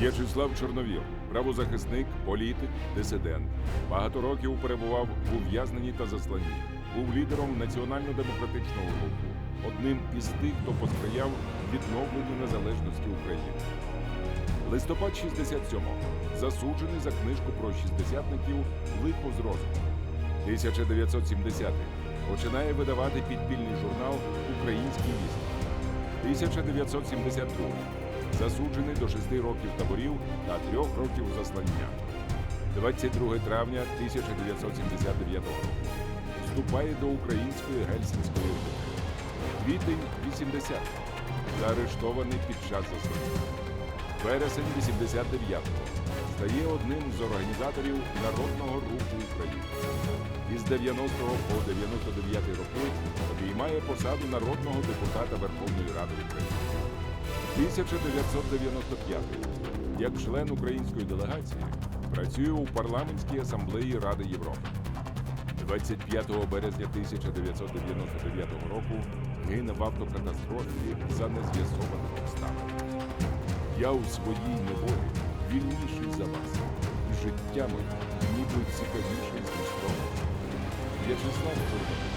В'ячеслав Чорновіл, правозахисник, політик, дисидент. Багато років перебував в ув'язненні та засланні. Був лідером національно-демократичного руху, одним із тих, хто посприяв відновленню незалежності України. Листопад 67-го. Засуджений за книжку про шістдесятників Лихо з розуму. 1970 починає видавати підпільний журнал Український вісник. 1972 засуджений до 6 років таборів та 3 років заслання. 22 травня 1979 року вступає до Української гельсінської групи. Квітень 80 заарештований під час заслання. Вересень 89-го стає одним з організаторів Народного руху України. Із 90-го по 99 роки обіймає посаду народного депутата Верховної Ради України. 1995 як член української делегації працює у парламентській асамблеї Ради Європи. 25 березня 1999 року гине в автокатастрофі за незв'язованих обставин. Я у своїй неволі вільніший за вас, і життя моє ніби цікавіше і змістовне. В'ячеслав Чорновий.